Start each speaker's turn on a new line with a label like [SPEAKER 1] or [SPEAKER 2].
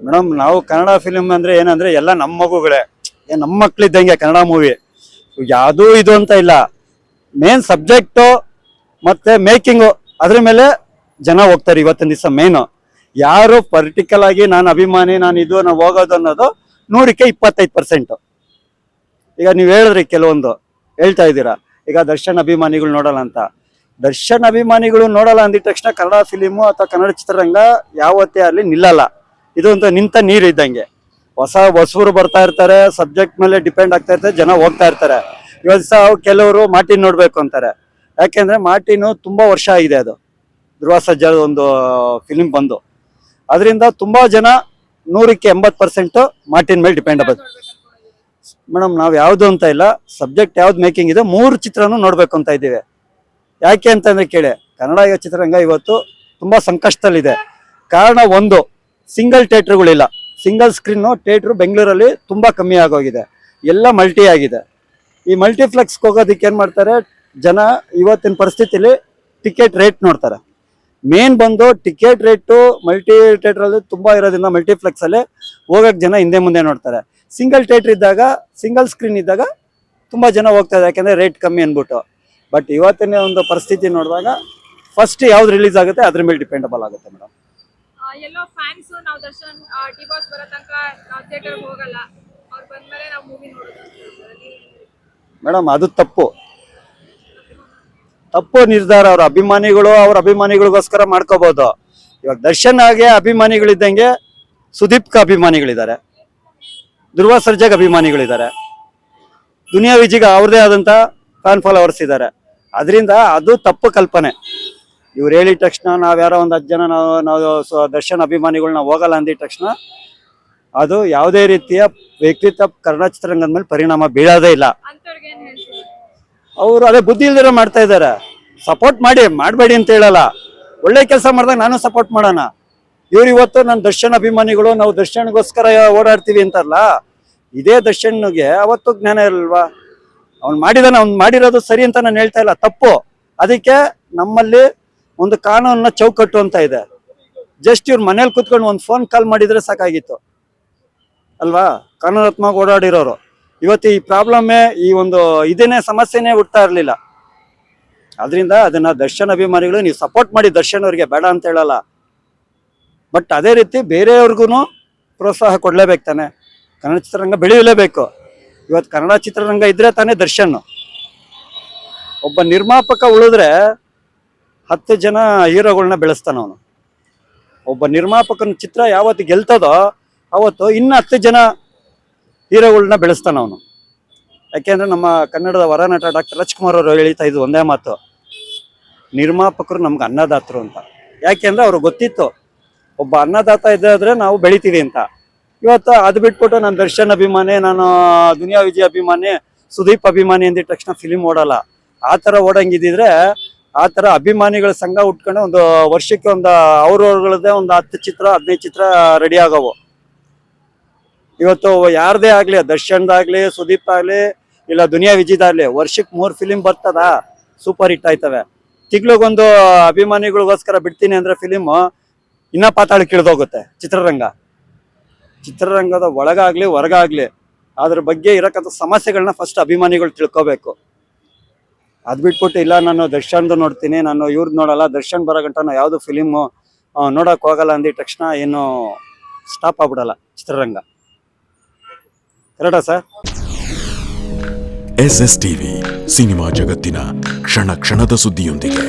[SPEAKER 1] Madam, ನಾವು Kannada film ಅಂದ್ರೆ ಏನಂದ್ರೆ ಎಲ್ಲ ನಮ್ಮ ಮಗುಗಳೇ. ಏನ್ ನಮ್ಮ ಮಕ್ಳಿದ್ದಂಗೆ ಕನ್ನಡ ಮೂವಿ ಯಾವುದೂ ಇದು ಅಂತ ಇಲ್ಲ. ಮೇನ್ ಸಬ್ಜೆಕ್ಟು ಮತ್ತೆ ಮೇಕಿಂಗು ಅದ್ರ ಮೇಲೆ ಜನ ಹೋಗ್ತಾರೆ ಇವತ್ತಿನ ದಿವಸ ಮೇನು ಯಾರು ಪರ್ಟಿಕಲ್ ಆಗಿ ನಾನು ಅಭಿಮಾನಿ, ನಾನು ಇದು, ನಾವು ಹೋಗೋದು ಅನ್ನೋದು ನೂರಕ್ಕೆ ಇಪ್ಪತ್ತೈದು ಪರ್ಸೆಂಟ್ ಈಗ ನೀವು ಹೇಳಿದ್ರಿ ಕೆಲವೊಂದು. ಹೇಳ್ತಾ ಇದ್ದೀರಾ. ಈಗ ದರ್ಶನ್ ಅಭಿಮಾನಿಗಳು ನೋಡಲ್ಲ ಅಂತ. ದರ್ಶನ್ ಅಭಿಮಾನಿಗಳು ನೋಡಲ್ಲ ಅಂದಿದ ತಕ್ಷಣ ಕನ್ನಡ ಫಿಲಿಮು ಅಥವಾ ಕನ್ನಡ ಚಿತ್ರರಂಗ ಯಾವತ್ತೇ ಅಲ್ಲಿ ನಿಲ್ಲಲ್ಲ. ಇದೊಂದು ನಿಂತ ನೀರು ಇದ್ದಂಗೆ. ಹೊಸ ಹೊಸರು ಬರ್ತಾ ಇರ್ತಾರೆ ಸಬ್ಜೆಕ್ಟ್ ಮೇಲೆ ಡಿಪೆಂಡ್ ಆಗ್ತಾ ಇರ್ತಾರೆ, ಜನ ಹೋಗ್ತಾ ಇರ್ತಾರೆ. ಇವತ್ತು ಸಹ ಕೆಲವರು ಮಾರ್ಟಿನ್ ನೋಡ್ಬೇಕು ಅಂತಾರೆ. ಯಾಕೆಂದ್ರೆ ಮಾರ್ಟಿನು ತುಂಬಾ ವರ್ಷ ಆಗಿದೆ ಅದು. ಧ್ರುವ ಸಜ್ಜಾದ ಒಂದು ಫಿಲಿಂ ಬಂದು. ಅದರಿಂದ ತುಂಬಾ ಜನ ನೂರಕ್ಕೆ ಎಂಬತ್ತು ಪರ್ಸೆಂಟ್ ಮಾರ್ಟಿನ್ ಮೇಲೆ ಡಿಪೆಂಡ್ ಆಗುತ್ತೆ ಮೇಡಮ್, ನಾವು ಯಾವುದು ಅಂತ ಇಲ್ಲ. ಸಬ್ಜೆಕ್ಟ್ ಯಾವ್ದು ಮೇಕಿಂಗ್ ಇದೆ, ಮೂರು ಚಿತ್ರನೂ ನೋಡ್ಬೇಕು ಅಂತ ಇದ್ದೀವಿ. ಯಾಕೆ ಅಂತಂದ್ರೆ ಕೇಳಿ. ಕನ್ನಡ ಚಿತ್ರರಂಗ ಇವತ್ತು ತುಂಬಾ ಸಂಕಷ್ಟದಲ್ಲಿದೆ. ಕಾರಣ ಒಂದು ಸಿಂಗಲ್ ಥಿಯೇಟ್ರ್ಗಳಿಲ್ಲ ಸಿಂಗಲ್ ಸ್ಕ್ರೀನು ಥಿಯೇಟ್ರು ಬೆಂಗಳೂರಲ್ಲಿ ತುಂಬ ಕಮ್ಮಿ ಆಗೋಗಿದೆ. ಎಲ್ಲ ಮಲ್ಟಿ ಆಗಿದೆ. ಈ ಮಲ್ಟಿಪ್ಲೆಕ್ಸ್ಗೆ ಹೋಗೋದಕ್ಕೆ ಏನು ಮಾಡ್ತಾರೆ? ಜನ ಇವತ್ತಿನ ಪರಿಸ್ಥಿತಿಲಿ ಟಿಕೆಟ್ ರೇಟ್ ನೋಡ್ತಾರೆ. ಮೇನ್ ಬಂದು ಟಿಕೆಟ್ ರೇಟು ಮಲ್ಟಿ ಥಿಯೇಟ್ರಲ್ಲಿ ತುಂಬ ಇರೋದ್ರಿಂದ ಮಲ್ಟಿಫ್ಲೆಕ್ಸಲ್ಲಿ ಹೋಗೋಕ್ಕೆ ಹೋಗಕ್ ಜನ ಹಿಂದೆ ಮುಂದೆ ನೋಡ್ತಾರೆ. ಸಿಂಗಲ್ ಥಿಯೇಟ್ರ್ ಇದ್ದಾಗ ಸಿಂಗಲ್ ಸ್ಕ್ರೀನ್ ಇದ್ದಾಗ ತುಂಬ ಜನ ಹೋಗ್ತಾರೆ ಯಾಕೆಂದರೆ ರೇಟ್ ಕಮ್ಮಿ ಅಂದ್ಬಿಟ್ಟು. ಬಟ್ ಇವತ್ತಿನ ಒಂದು ಪರಿಸ್ಥಿತಿ ನೋಡಿದಾಗ ಫಸ್ಟ್ ಯಾವ್ದು ರಿಲೀಸ್ ಆಗುತ್ತೆ, ಅದ್ರ ಮೇಲೆ ಡಿಪೆಂಡಬಲ್ ಆಗುತ್ತೆ ಮೇಡಮ್
[SPEAKER 2] ಎಲ್ಲೋ ಫ್ಯಾನ್ಸ್ ನಾವು ದರ್ಶನ್ ಟಿ ಬಾಸ್ ಬರೋ ತನಕ ನಾವು ಥಿಯೇಟರ್ ಹೋಗಲ್ಲ. ಅವ್ರು ಬಂದ್ಮೇಲೆ ನಾವು ಮೂವಿ ನೋಡೋದು?
[SPEAKER 1] ಮೇಡಮ್, ಅದು ತಪ್ಪು. ತಪ್ಪು ನಿರ್ಧಾರ ಅವ್ರ ಅಭಿಮಾನಿಗಳು, ಅವ್ರ ಅಭಿಮಾನಿಗಳಿಗೋಸ್ಕರ ಮಾಡ್ಕೋಬಹುದು ಇವಾಗ ದರ್ಶನ್ ಆಗಿ ಅಭಿಮಾನಿಗಳಿದ್ದಂಗೆ ಸುದೀಪ್ಕ ಅಭಿಮಾನಿಗಳಿದ್ದಾರೆ. ಧ್ರುವ ಸರ್ಜಾಗ್ ಅಭಿಮಾನಿಗಳಿದ್ದಾರೆ. ದುನಿಯಾ ವಿಜಿಗ ಅವ್ರದೇ ಆದಂತ ಫ್ಯಾನ್ ಫಾಲೋವರ್ಸ್ ಇದ್ದಾರೆ. ಅದರಿಂದ ಅದು ತಪ್ಪು ಕಲ್ಪನೆ. ಇವ್ರು ಹೇಳಿದ ತಕ್ಷಣ ನಾವು ಯಾರೋ ಒಂದು ಹತ್ತು ಜನ ನಾವು ನಾವು ದರ್ಶನ ದರ್ಶನ್ ಅಭಿಮಾನಿಗಳು ನಾವು ಹೋಗಲ್ಲ ಅಂದಿದ ತಕ್ಷಣ ಅದು ಯಾವುದೇ ರೀತಿಯ ವ್ಯಕ್ತಿತ್ವ ಕನ್ನಡ ಚಿತ್ರರಂಗದ ಮೇಲೆ ಪರಿಣಾಮ ಬೀಳೋದೇ ಇಲ್ಲ. ಅವರು ಅದೇ ಬುದ್ಧಿ ಇಲ್ದಿರೋ ಮಾಡ್ತಾ ಇದ್ದಾರೆ ಸಪೋರ್ಟ್ ಮಾಡಿ ಮಾಡಬೇಡಿ ಅಂತ ಹೇಳಲ್ಲ. ಒಳ್ಳೆ ಕೆಲಸ ಮಾಡಿದಾಗ ನಾನು ಸಪೋರ್ಟ್ ಮಾಡೋಣ. ಇವ್ರು ಇವತ್ತು ನನ್ನ ದರ್ಶನ್ ಅಭಿಮಾನಿಗಳು ನಾವು ದರ್ಶನ್ಗೋಸ್ಕರ ಓಡಾಡ್ತೀವಿ ಅಂತಲ್ಲ ಇದೇ ದರ್ಶನ್ಗೆ ಅವತ್ತು ಜ್ಞಾನ ಇರಲ್ವಾ? ಅವ್ನು ಮಾಡಿದಾನೆ ಅವ್ನು ಮಾಡಿರೋದು ಸರಿ ಅಂತ ನಾನು ಹೇಳ್ತಾ ಇಲ್ಲ. ತಪ್ಪು. ಅದಕ್ಕೆ ನಮ್ಮಲ್ಲಿ ಒಂದು ಕಾನೂನ ಚೌಕಟ್ಟು ಅಂತ ಇದೆ. ಜಸ್ಟ್ ಇವ್ರು ಮನೇಲಿ ಕುತ್ಕೊಂಡು ಒಂದು ಫೋನ್ ಕಾಲ್ ಮಾಡಿದ್ರೆ ಸಾಕಾಗಿತ್ತು. ಅಲ್ವಾ? ಕಾನೂನಾತ್ಮಕ ಓಡಾಡಿರೋರು. ಇವತ್ತು ಈ ಪ್ರಾಬ್ಲಮ್ಮೇ ಈ ಒಂದು ಇದೇನೆ ಸಮಸ್ಯೆನೇ ಹುಡ್ತಾ ಇರಲಿಲ್ಲ. ಅದರಿಂದ ಅದನ್ನ ದರ್ಶನ್ ಅಭಿಮಾನಿಗಳು, ನೀವು ಸಪೋರ್ಟ್ ಮಾಡಿ ದರ್ಶನ್ ಅವರಿಗೆ ಬೇಡ ಅಂತ ಹೇಳಲ್ಲ. ಬಟ್ ಅದೇ ರೀತಿ ಬೇರೆಯವ್ರಿಗೂ ಪ್ರೋತ್ಸಾಹ ಕೊಡಲೇಬೇಕು ತಾನೆ. ಕನ್ನಡ ಚಿತ್ರರಂಗ ಬೆಳೆಯಲೇಬೇಕು. ಇವತ್ತು ಕನ್ನಡ ಚಿತ್ರರಂಗ ಇದ್ರೆ ತಾನೇ ದರ್ಶನ್. ಒಬ್ಬ ನಿರ್ಮಾಪಕ ಉಳಿದ್ರೆ ಹತ್ತು ಜನ ಹೀರೋಗಳನ್ನ ಬೆಳೆಸ್ತಾನ ಅವನು. ಒಬ್ಬ ನಿರ್ಮಾಪಕನ ಚಿತ್ರ ಯಾವತ್ತು ಗೆಲ್ತದೋ ಅವತ್ತು ಇನ್ನು ಹತ್ತು ಜನ ಹೀರೋಗಳನ್ನ ಬೆಳೆಸ್ತಾನ ಅವನು. ಯಾಕೆಂದ್ರೆ ನಮ್ಮ ಕನ್ನಡದ ವರನಟ ಡಾಕ್ಟರ್ ರಾಜ್ಕುಮಾರ್ ಅವರು ಹೇಳ್ತಾ ಇದ್ದು ಒಂದೇ ಮಾತು. ನಿರ್ಮಾಪಕರು ನಮ್ಗೆ ಅನ್ನದಾತರು ಅಂತ. ಯಾಕೆಂದ್ರೆ ಅವ್ರಿಗೆ ಗೊತ್ತಿತ್ತು, ಒಬ್ಬ ಅನ್ನದಾತ ಇದ್ದಾದ್ರೆ ನಾವು ಬೆಳಿತೀವಿ ಅಂತ. ಇವತ್ತು ಅದು ಬಿಟ್ಬಿಟ್ಟು ನಾನು ದರ್ಶನ್ ಅಭಿಮಾನಿ, ನಾನು ದುನಿಯಾ ವಿಜಯ್ ಅಭಿಮಾನಿ, ಸುದೀಪ್ ಅಭಿಮಾನಿ ಅಂದಿದ ತಕ್ಷಣ ಫಿಲಿಮ್ ಓಡಲ್ಲ. ಆ ಥರ ಓಡಂಗಿದ್ರೆ ಆ ತರ ಅಭಿಮಾನಿಗಳ ಸಂಘ ಉಟ್ಕೊಂಡು ಒಂದು ವರ್ಷಕ್ಕೆ ಒಂದು ಅವ್ರವ್ರಗಳದ್ದೇ ಒಂದು ಹತ್ತು ಚಿತ್ರ, ಹದಿನೈದು ಚಿತ್ರ ರೆಡಿ ಆಗವು. ಇವತ್ತು ಯಾರದೇ ಆಗ್ಲಿ, ದರ್ಶನ್ದಾಗ್ಲಿ, ಸುದೀಪ್ ಆಗ್ಲಿ, ಇಲ್ಲ ದುನಿಯಾ ವಿಜಯದಾಗ್ಲಿ ವರ್ಷಕ್ಕೆ ಮೂರ್ ಫಿಲಿಮ್ ಬರ್ತದ ಸೂಪರ್ ಹಿಟ್ ಆಯ್ತವೆ. ತಿಂಗ್ಳಿಗೊಂದು ಅಭಿಮಾನಿಗಳಿಗೋಸ್ಕರ ಬಿಡ್ತೀನಿ ಅಂದ್ರೆ ಫಿಲಿಮ್ ಇನ್ನ ಪಾತಾಳಕ್ಕೆ ಇಳಿದೋಗುತ್ತೆ, ಚಿತ್ರರಂಗ. ಚಿತ್ರರಂಗದ ಒಳಗಾಗ್ಲಿ, ಹೊರಗಾಗ್ಲಿ, ಅದ್ರ ಬಗ್ಗೆ ಇರಕ್ಕಂಥ ಸಮಸ್ಯೆಗಳನ್ನ ಫಸ್ಟ್ ಅಭಿಮಾನಿಗಳು ತಿಳ್ಕೊಬೇಕು. ಅದ್ ಬಿಟ್ಬಿಟ್ಟು ಇಲ್ಲ, ನಾನು ದರ್ಶನ್ದು ನೋಡ್ತೀನಿ, ನಾನು ಇವ್ರದ್ದು ನೋಡಲ್ಲ, ದರ್ಶನ್ ಬರೋ ಗಂಟ ಯಾವ್ದು ಫಿಲಿಮ್ ನೋಡಕ್ ಹೋಗಲ್ಲ ಅಂದಿದ ತಕ್ಷಣ ಏನು ಸ್ಟಾಪ್ ಆಗ್ಬಿಡಲ್ಲ ಚಿತ್ರರಂಗ. ಕರೆಕ್ಟಾ sir?
[SPEAKER 3] Yes yes TV cinema ಜಗತ್ತಿನ ಕ್ಷಣ ಕ್ಷಣದ ಸುದ್ದಿಯೊಂದಿಗೆ.